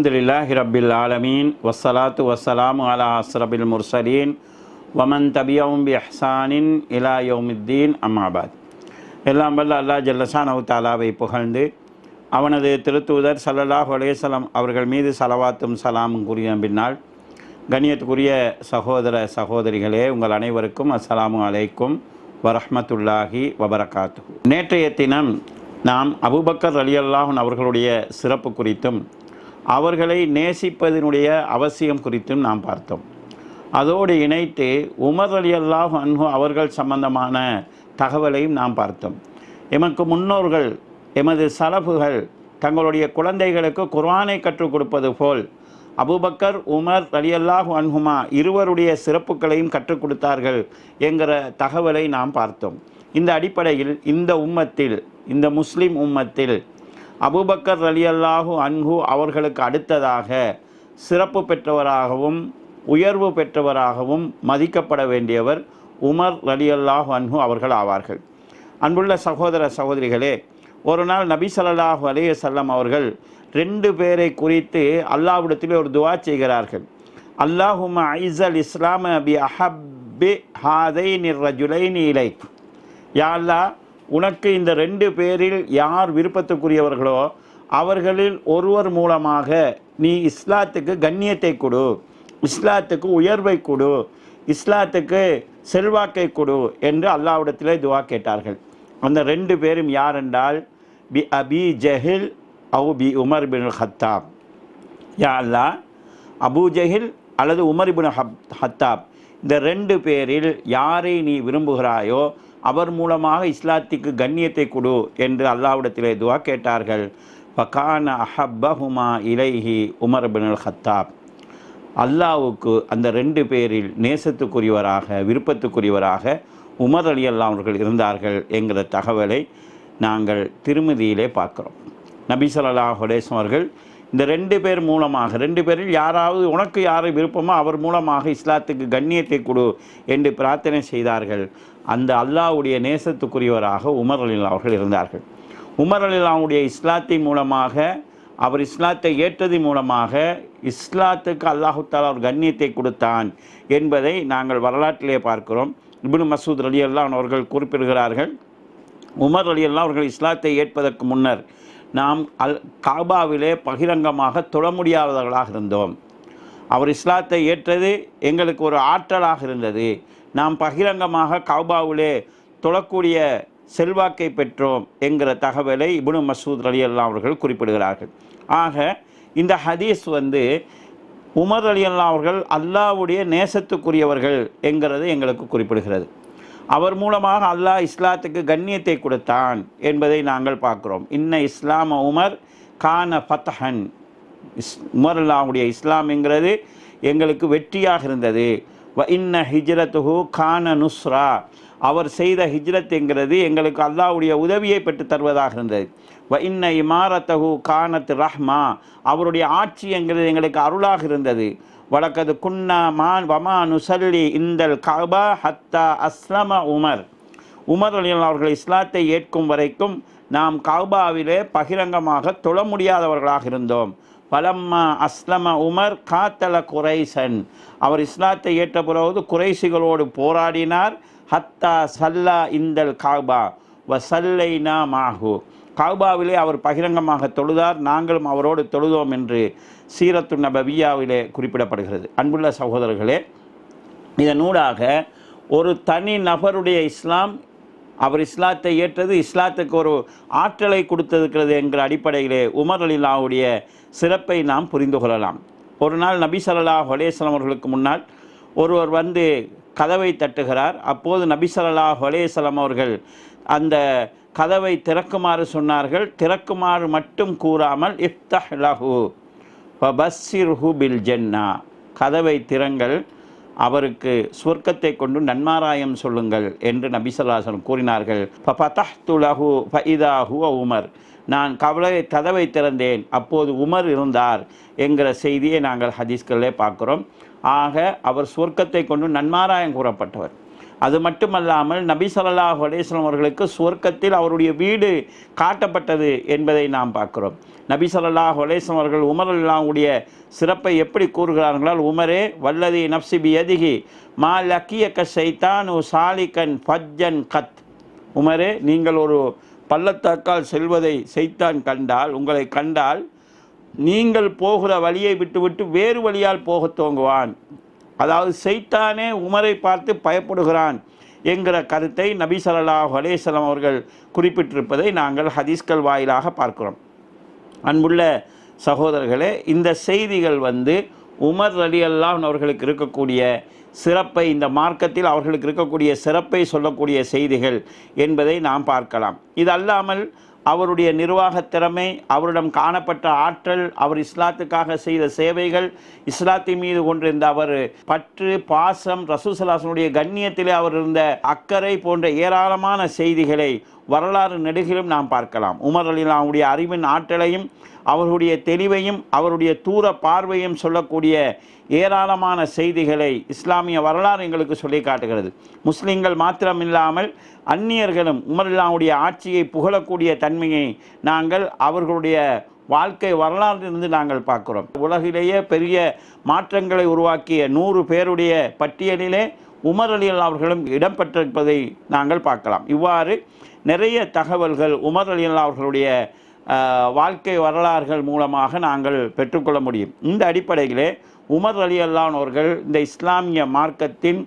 அலமதுல்லாஹி ரபில் ஆலமீன். வஸ்ஸலாத்து வசலாம் அலா அஸ்ரபில் முர்சலீன். வமன் தபியவும் பி அஹ்சானின் இலா யோமுத்தீன். அம்மாபாத் எல்லாம் வல்ல அல்லாஹ் ஜல்லஷானவு தாலாவை புகழ்ந்து அவனது திருத்தூதர் சல்லல்லாஹ் அலைஹி அவர்கள் மீது சலவாத்தும் சலாமும் கூறிய பின்னால் கண்ணியத்துக்குரிய சகோதர சகோதரிகளே உங்கள் அனைவருக்கும் அஸ்ஸலாமு அலைக்கும் வரஹமத்துல்லாஹி வபரகாத்து நேற்றைய தினம் நாம் அபூபக்கர் அல்லாஹன் அவர்களுடைய சிறப்பு குறித்தும் அவர்களை நேசிப்பதனுடைய அவசியம் குறித்தும் நாம் பார்த்தோம். அதோடு இணைத்து உமர் அலி அல்லாஹ் அன்ஹு அவர்கள் சம்பந்தமான தகவலையும் நாம் பார்த்தோம். எமக்கு முன்னோர்கள் எமது சலபுகள் தங்களுடைய குழந்தைகளுக்கு குர்ஆனை கற்றுக் கொடுப்பது போல் அபூபக்கர் உமர் ரலியல்லாஹு அன்ஹுமா இருவருடைய சிறப்புகளையும் கற்றுக் கொடுத்தார்கள் என்கிற தகவலை நாம் பார்த்தோம். இந்த அடிப்படையில் இந்த உம்மத்தில் இந்த முஸ்லிம் உம்மத்தில் அபூபக்கர் அல்லாஹூ அன்ஹு அவர்களுக்கு அடுத்ததாக சிறப்பு பெற்றவராகவும் உயர்வு பெற்றவராகவும் மதிக்கப்பட வேண்டியவர் உமர் ரலியல்லாஹு அன்ஹு அவர்கள் ஆவார்கள். அன்புள்ள சகோதர சகோதரிகளே ஒரு நாள் நபி சல்லாஹூ அலைஹி செல்லம் அவர்கள் ரெண்டு பேரை குறித்து அல்லாஹ்விடத்தில் ஒரு துவா செய்கிறார்கள். அல்லாஹும ஐசல் இஸ்லாம் பி அஹப்பி ஹாதைனி ரஜுலைனி நீலை யா அல்லா உனக்கு இந்த ரெண்டு பேரில் யார் விருப்பத்துக்குரியவர்களோ அவர்களில் ஒருவர் மூலமாக நீ இஸ்லாத்துக்கு கண்ணியத்தை கொடு இஸ்லாத்துக்கு உயர்வை கொடு இஸ்லாத்துக்கு செல்வாக்கை கொடு என்று அல்லாவிடத்திலே துவா கேட்டார்கள். அந்த ரெண்டு பேரும் யார் என்றால் பி அபி ஜஹில் அவு பி உமர் பின் ஹத்தாப். யா அல்லாஹ் அபு ஜஹில் அல்லது உமர் பின் ஹப் ஹத்தாப். இந்த ரெண்டு பேரில் யாரை நீ விரும்புகிறாயோ அவர் மூலமாக இஸ்லாத்திற்கு கண்ணியத்தை கொடு என்று அல்லாவிடத்திலே துவா கேட்டார்கள். ஃபகான அஹப்பஹுமா இலைஹி உமர் பின் ஹத்தாப். அல்லாவுக்கு அந்த ரெண்டு பேரில் நேசத்துக்குரியவராக விருப்பத்துக்குரியவராக உமர் அலி அல்லா அவர்கள் இருந்தார்கள் என்கிற தகவலை நாங்கள் திருமதியிலே பார்க்குறோம். நபி ஸல்லல்லாஹு அவர்கள் இந்த ரெண்டு பேர் மூலமாக ரெண்டு பேரில் யாராவது உனக்கு யாரை விருப்பமோ அவர் மூலமாக இஸ்லாத்துக்கு கண்ணியத்தை கொடு என்று பிரார்த்தனை செய்தார்கள். அந்த அல்லாவுடைய நேசத்துக்குரியவராக உமர் அலி அவர்கள் இருந்தார்கள். உமர் அலில்லாவுடைய இஸ்லாத்தின் மூலமாக அவர் இஸ்லாத்தை ஏற்றதன் மூலமாக இஸ்லாத்துக்கு அல்லாஹு தாலா ஒரு கண்ணியத்தை கொடுத்தான் என்பதை நாங்கள் வரலாற்றிலே பார்க்கிறோம். இப்னு மசூத் அலி அல்லான் அவர்கள் குறிப்பிடுகிறார்கள் உமர் அலி அல்லா அவர்கள் இஸ்லாத்தை ஏற்பதற்கு முன்னர் நாம் அல் காபாவிலே பகிரங்கமாக தொழ முடியாதவர்களாக இருந்தோம். அவர் இஸ்லாத்தை ஏற்றது எங்களுக்கு ஒரு ஆற்றலாக இருந்தது. நாம் பகிரங்கமாக காபாவிலே தொழக்கூடிய செல்வாக்கை பெற்றோம் என்கிற தகவலை இபுனு மசூத் அலி அல்லா அவர்கள் குறிப்பிடுகிறார்கள். ஆக இந்த ஹதீஸ் வந்து உமர் அலி அல்லா அவர்கள் அல்லாவுடைய நேசத்துக்குரியவர்கள் என்கிறது எங்களுக்கு குறிப்பிடுகிறது. அவர் மூலமாக அல்லாஹ் இஸ்லாத்துக்கு கண்ணியத்தை கொடுத்தான் என்பதை நாங்கள் பார்க்குறோம். இன்ன இஸ்லாம உமர் கான ஃபத்தஹன். இஸ் உமர் அல்லாவுடைய இஸ்லாம்ங்கிறது எங்களுக்கு வெற்றியாக இருந்தது. வ இன்ன ஹிஜ்ரத்துஹு கான நுஸ்ரா. அவர் செய்த ஹிஜ்ரத் என்கிறது எங்களுக்கு அல்லாஹ்வுடைய உதவியை பெற்று தருவதாக இருந்தது. வ இன்ன இமாரத்தகு கானத் ரஹ்மா. அவருடைய ஆட்சி என்கிறது எங்களுக்கு அருளாக இருந்தது. வழக்கது குன்னா மான் வமா நுசல்லி இந்தல் கபா ஹத்தா அஸ்லம உமர். உமர் அலியல் அவர்கள் இஸ்லாத்தை ஏற்கும் வரைக்கும் நாம் கபாவிலே பகிரங்கமாக தொழ முடியாதவர்களாக இருந்தோம். பலம்மா அஸ்லம உமர் காத்தல குரைசன் அவர் இஸ்லாத்தை ஏற்ற பிறகு குறைசிகளோடு போராடினார். ஹத்தா சல்லா இந்தல் காபா. வ சல்லைனா மாஹு. காபாவிலே அவர் பகிரங்கமாக தொழுதார். நாங்களும் அவரோடு தொழுதோம் என்று சீரத்து நபவியாவிலே குறிப்பிடப்படுகிறது. அன்புள்ள சகோதரர்களே இதனூடாக ஒரு தனி நபருடைய இஸ்லாம் அவர் இஸ்லாத்தை ஏற்றது இஸ்லாத்துக்கு ஒரு ஆற்றலை கொடுத்திருக்கிறது என்கிற அடிப்படையிலே உமர் அலிலாவுடைய சிறப்பை நாம் புரிந்து கொள்ளலாம். ஒரு நாள் நபி சல்லா ஹொலேசலம் அவர்களுக்கு முன்னால் ஒருவர் வந்து கதவை தட்டுகிறார். அப்போது நபி சல்லா ஹொலேசலம் அவர்கள் அந்த கதவை திறக்குமாறு சொன்னார்கள். திறக்குமாறு மட்டும் கூறாமல் இஃப்தஹ் லஹு பில் ஜென்னா. கதவை திறங்கள் அவருக்கு சொர்க்கத்தை கொண்டு நன்மாராயம் சொல்லுங்கள் என்று நபிசல்லாசன் கூறினார்கள். ஃபபதஹ்து லஹு உமர். நான் கவலை கதவை திறந்தேன். அப்போது உமர் இருந்தார் என்கிற செய்தியை நாங்கள் ஹதீஸ்களிலே பார்க்குறோம். ஆக அவர் சொர்க்கத்தை கொண்டு நன்மாராயம் கூறப்பட்டவர். அது மட்டுமல்லாமல் நபி சொல்லாஹு அலேஸ்லம் அவர்களுக்கு சுவர்க்கத்தில் அவருடைய வீடு காட்டப்பட்டது என்பதை நாம் பார்க்கிறோம். நபி ஸல்லல்லாஹு அவர்கள் உமர் அல்லாவுடைய சிறப்பை எப்படி கூறுகிறார்களால் உமரே வல்லதி நப்சி பியதிகி மா லக்கியக்க சைத்தானு சாலிகன் ஃபஜ்ஜன் கத். உமரே நீங்கள் ஒரு பள்ளத்தாக்கால் செல்வதை செய்தான் கண்டால் உங்களை கண்டால் நீங்கள் போகிற வழியை விட்டுவிட்டு வேறு வழியால் போக துவங்குவான். அதாவது செய்தானே உமரை பார்த்து பயப்படுகிறான் என்கிற கருத்தை நபி ஸல்லல்லாஹு அலைஹி அவர்கள் குறிப்பிட்டிருப்பதை நாங்கள் ஹதீஸ்கள் வாயிலாக பார்க்கிறோம். அன்புள்ள சகோதரர்களே இந்த செய்திகள் வந்து உமர் அலி அல்லான் அவர்களுக்கு இருக்கக்கூடிய சிறப்பை இந்த மார்க்கத்தில் அவர்களுக்கு இருக்கக்கூடிய சிறப்பை சொல்லக்கூடிய செய்திகள் என்பதை நாம் பார்க்கலாம். இது அல்லாமல் அவருடைய நிர்வாகத் திறமை அவரிடம் காணப்பட்ட ஆற்றல் அவர் இஸ்லாத்துக்காக செய்த சேவைகள் இஸ்லாத்தின் மீது கொண்டிருந்த அவர் பற்று பாசம் ரசூசலாசனுடைய கண்ணியத்திலே அவர் இருந்த அக்கறை போன்ற ஏராளமான செய்திகளை வரலாறு நெடுகிலும் நாம் பார்க்கலாம். உமர் அலிலாவுடைய அறிவின் ஆற்றலையும் அவருடைய தெளிவையும் அவருடைய தூர பார்வையும் சொல்லக்கூடிய ஏராளமான செய்திகளை இஸ்லாமிய வரலாறு எங்களுக்கு சொல்லி காட்டுகிறது. முஸ்லீம்கள் மாத்திரமில்லாமல் அந்நியர்களும் உமர்லாவுடைய ஆட்சியை புகழக்கூடிய தன்மையை நாங்கள் அவர்களுடைய வாழ்க்கை வரலாற்றிலிருந்து நாங்கள் பார்க்கிறோம். உலகிலேயே பெரிய மாற்றங்களை உருவாக்கிய நூறு பேருடைய பட்டியலிலே உமர் அலி அவர்களும் இடம்பெற்றிருப்பதை நாங்கள் பார்க்கலாம். இவ்வாறு நிறைய தகவல்கள் உமர் அலி அவர்களுடைய வாழ்க்கை வரலாறுகள் மூலமாக நாங்கள் பெற்றுக்கொள்ள முடியும். இந்த அடிப்படையிலே உமர் அலி அல்லான் அவர்கள் இந்த இஸ்லாமிய மார்க்கத்தின்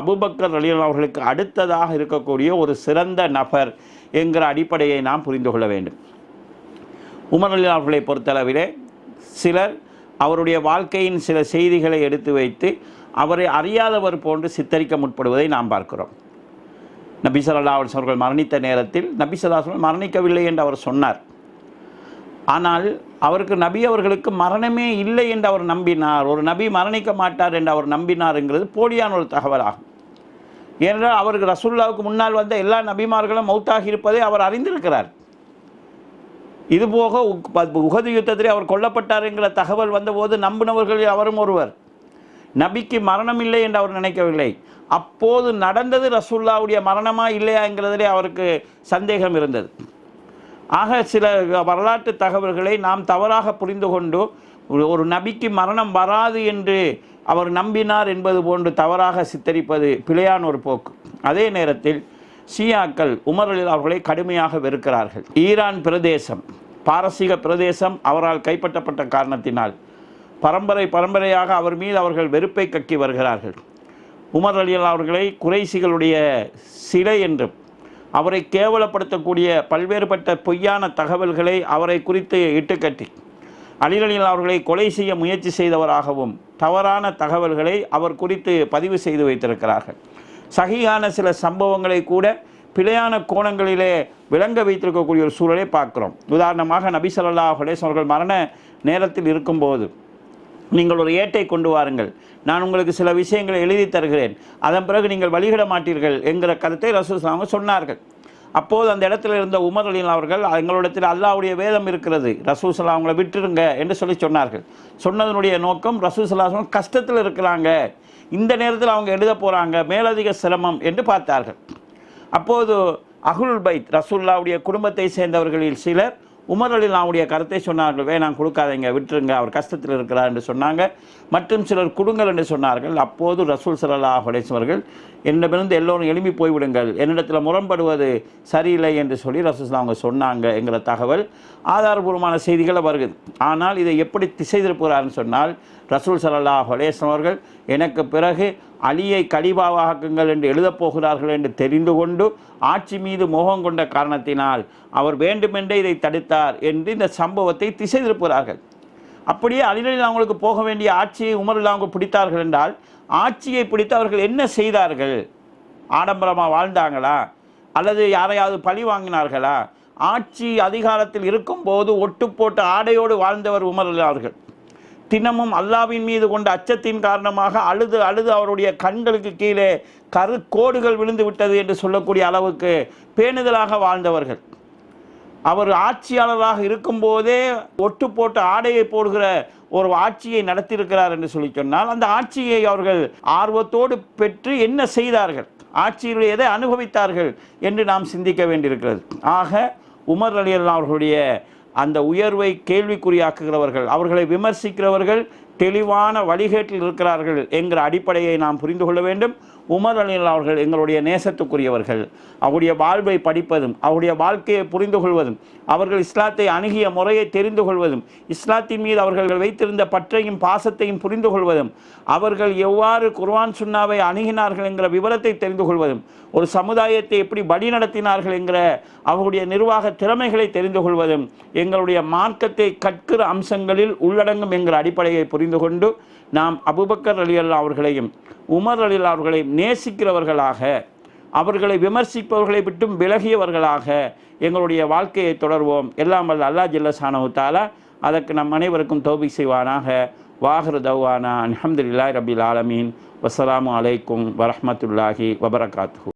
அபுபக்கர் அலி அவர்களுக்கு அடுத்ததாக இருக்கக்கூடிய ஒரு சிறந்த நபர் என்கிற அடிப்படையை நாம் புரிந்து கொள்ள வேண்டும். உமர் அலி அவர்களை பொறுத்தளவிலே சிலர் அவருடைய வாழ்க்கையின் சில செய்திகளை எடுத்து வைத்து அவரை அறியாதவர் போன்று சித்தரிக்க முற்படுவதை நாம் பார்க்கிறோம். நபி ஸல்லல்லாஹு அலைஹி அவர்கள் மரணித்த நேரத்தில் நபி ஸல்லல்லாஹு மரணிக்கவில்லை என்று அவர் சொன்னார். ஆனால் அவருக்கு நபி அவர்களுக்கு மரணமே இல்லை என்று அவர் நம்பினார். ஒரு நபி மரணிக்க மாட்டார் என்று அவர் நம்பினார்ங்கிறது போலியான ஒரு தகவலாகும் ஏனென்றால் அவருக்கு ரசுல்லாவுக்கு முன்னால் வந்த எல்லா நபிமார்களும் மௌத்தாகி இருப்பதை அவர் அறிந்திருக்கிறார். இதுபோக உக்- ப- யுத்தத்திலே அவர் கொல்லப்பட்டார் என்கிற தகவல் வந்தபோது நம்பினவர்களில் அவரும் ஒருவர். நபிக்கு மரணம் இல்லை என்று அவர் நினைக்கவில்லை. அப்போது நடந்தது ரசூல்லாவுடைய மரணமா இல்லையா என்கிறதிலே அவருக்கு சந்தேகம் இருந்தது. ஆக சில வரலாற்று தகவல்களை நாம் தவறாக புரிந்து கொண்டு ஒரு- ஒரு நபிக்கு மரணம் வராது என்று அவர் நம்பினார் என்பது போன்று தவறாக சித்தரிப்பது பிழையான ஒரு போக்கு. அதே நேரத்தில் ஷியாக்கள் உமரலில் அவர்களை கடுமையாக வெறுக்கிறார்கள். ஈரான் பிரதேசம் பாரசீக பிரதேசம் அவரால் கைப்பற்றப்பட்ட காரணத்தினால் பரம்பரை பரம்பரையாக அவர் மீது அவர்கள் வெறுப்பை கக்கி வருகிறார்கள். உமர் அலியல் அவர்களை குறைசிகளுடைய சிலை என்றும் அவரை கேவலப்படுத்தக்கூடிய பல்வேறுபட்ட பொய்யான தகவல்களை அவரை குறித்து இட்டுக்கட்டி அலிரலியல் அவர்களை கொலை செய்ய முயற்சி செய்தவராகவும் தவறான தகவல்களை அவர் குறித்து பதிவு செய்து வைத்திருக்கிறார்கள். சகியான சில சம்பவங்களை கூட பிழையான கோணங்களிலே விளங்க வைத்திருக்கக்கூடிய ஒரு சூழலை பார்க்குறோம். உதாரணமாக நபிசல்லா ஹுலேஸ் அவர்கள் மரண நேரத்தில் இருக்கும்போது நீங்கள் ஒரு ஏட்டை கொண்டு வாருங்கள். நான் உங்களுக்கு சில விஷயங்களை எழுதி தருகிறேன். அதன் பிறகு நீங்கள் வழிகிட மாட்டீர்கள் என்கிற கருத்தை ரசூல் அவங்க சொன்னார்கள். அப்போது அந்த இடத்துல இருந்த உமர் அலி அவர்கள் எங்களிடத்தில் அல்லாவுடைய வேதம் இருக்கிறது. ரசூசலா அவங்கள விட்டுருங்க என்று சொல்லி சொன்னார்கள். சொன்னதனுடைய நோக்கம் ரசூல் கஷ்டத்தில் இருக்கிறாங்க. இந்த நேரத்தில் அவங்க எழுத போகிறாங்க மேலதிக சிரமம் என்று பார்த்தார்கள். அப்போது அகுல் பைத் ரசூல்லாவுடைய குடும்பத்தை சேர்ந்தவர்களில் சிலர் உமர் அலிலாவுடைய கருத்தை சொன்னார்கள் வேணாம் கொடுக்காதீங்க விட்டுருங்க அவர் கஷ்டத்தில் இருக்கிறார் என்று சொன்னாங்க. மற்றும் சிலர் கொடுங்கள் என்று சொன்னார்கள். அப்போது ரசூல் சலல்லா அவர்கள் என்னிடமிருந்து எல்லோரும் எழுப்பி போய்விடுங்கள் என்னிடத்தில் முரண்படுவது சரியில்லை என்று சொல்லி ரசூல் அவங்க சொன்னாங்க என்கிற தகவல் ஆதாரபூர்வமான செய்திகளை வருகிறது ஆனால் இதை எப்படி திசை திருப்புகிறார்னு சொன்னால் ரசூல் சலல்லா அலைஹி அவர்கள் எனக்கு பிறகு அலியை கலிபாவாக்குங்கள் என்று எழுதப் போகிறார்கள் என்று தெரிந்து கொண்டு ஆட்சி மீது மோகம் கொண்ட காரணத்தினால் அவர் வேண்டுமென்றே இதை தடுத்தார் என்று இந்த சம்பவத்தை திசை திருப்புகிறார்கள். அப்படியே அலிநலில் அவங்களுக்கு போக வேண்டிய ஆட்சியை உமரில் அவங்க பிடித்தார்கள் என்றால் ஆட்சியை பிடித்து அவர்கள் என்ன செய்தார்கள்? ஆடம்பரமாக வாழ்ந்தாங்களா? அல்லது யாரையாவது பழி வாங்கினார்களா? ஆட்சி அதிகாரத்தில் இருக்கும்போது ஒட்டு போட்டு ஆடையோடு வாழ்ந்தவர் உமரலார்கள் தினமும் அல்லாவின் மீது கொண்ட அச்சத்தின் காரணமாக அழுது அழுது அவருடைய கண்களுக்கு கீழே கருக்கோடுகள் விழுந்து விட்டது என்று சொல்லக்கூடிய அளவுக்கு பேணுதலாக வாழ்ந்தவர்கள். அவர் ஆட்சியாளராக இருக்கும்போதே ஒட்டு போட்ட ஆடையை போடுகிற ஒரு ஆட்சியை நடத்தியிருக்கிறார் என்று சொல்லி சொன்னால் அந்த ஆட்சியை அவர்கள் ஆர்வத்தோடு பெற்று என்ன செய்தார்கள்? ஆட்சியில் எதை அனுபவித்தார்கள் என்று நாம் சிந்திக்க வேண்டியிருக்கிறது. ஆக உமர் அலி அல்லா அவர்களுடைய அந்த உயர்வை கேள்விக்குறியாக்குகிறவர்கள் அவர்களை விமர்சிக்கிறவர்கள் தெளிவான வழிகேட்டில் இருக்கிறார்கள் என்கிற அடிப்படையை நாம் புரிந்து கொள்ள வேண்டும். உமர் அலி அவர்கள் எங்களுடைய நேசத்துக்குரியவர்கள். அவருடைய வாழ்வை படிப்பதும் அவருடைய வாழ்க்கையை புரிந்து கொள்வதும் அவர்கள் இஸ்லாத்தை அணுகிய முறையை தெரிந்து கொள்வதும் இஸ்லாத்தின் மீது அவர்கள் வைத்திருந்த பற்றையும் பாசத்தையும் புரிந்து கொள்வதும் அவர்கள் எவ்வாறு குர்வான் சுன்னாவை அணுகினார்கள் என்கிற விவரத்தை தெரிந்து கொள்வதும் ஒரு சமுதாயத்தை எப்படி வழி நடத்தினார்கள் என்கிற அவருடைய நிர்வாக திறமைகளை தெரிந்து கொள்வதும் எங்களுடைய மார்க்கத்தை கற்கிற அம்சங்களில் உள்ளடங்கும் என்கிற அடிப்படையை புரிந்து கொண்டு நாம் அபுபக்கர் அலி அல்லா அவர்களையும் உமர் அலில் அவர்களை நேசிக்கிறவர்களாக அவர்களை விமர்சிப்பவர்களை விட்டும் விலகியவர்களாக எங்களுடைய வாழ்க்கையை தொடர்வோம். எல்லாம் வல்ல அல்லா ஜில்லசானவு அதற்கு நம் அனைவருக்கும் தௌபி செய்வானாக. வாஹர் தவானா. அல்ஹம்துலில்லாஹி ரபில் ஆலமீன். வஸ்ஸலாமு அலைக்கும் வரமத்துல்லாஹி வபரகாத்து